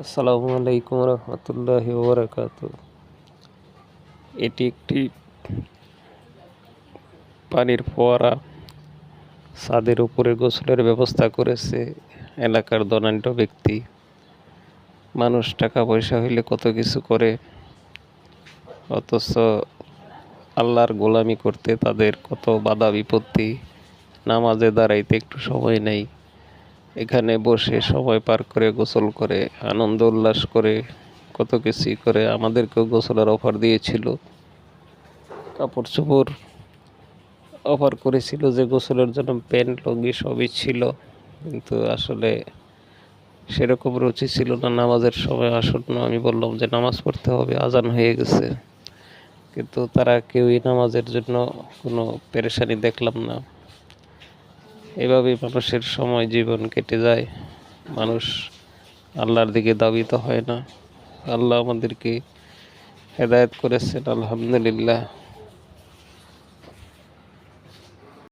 আসসালামু আলাইকুম রহমতুল্লাহ ওবরাকাত এটি একটি পানির ফোয়ারা। ছাদের উপরে গোসলের ব্যবস্থা করেছে এলাকার ধনাঢ্য ব্যক্তি। মানুষ টাকা পয়সা হইলে কত কিছু করে, অথচ আল্লাহর গোলামি করতে তাদের কত বাধা বিপত্তি নামাজে দাঁড়াইতে একটু সময় নেই। এখানে বসে সময় পার করে, গোসল করে, আনন্দ উল্লাস করে, কত কিছুই করে আমাদেরকেও গোসলের অফার দিয়েছিল। কাপড় চোপড় অফার করেছিল যে গোসলের জন্য প্যান্ট, লুঙ্গি সবই ছিল। কিন্তু আসলে সেরকম রুচি ছিল না, নামাজের সময় আসন্ন। আমি বললাম যে নামাজ পড়তে হবে, আজান হয়ে গেছে। কিন্তু তারা কেউই নামাজের জন্য কোনো পেরেশানি দেখলাম না। এভাবেই মানুষের সময় জীবন কেটে যায়। মানুষ আল্লাহর দিকে দাবিত হয় না। আল্লাহ আমাদেরকে হেদায়ত করেছেন, আলহামদুলিল্লাহ।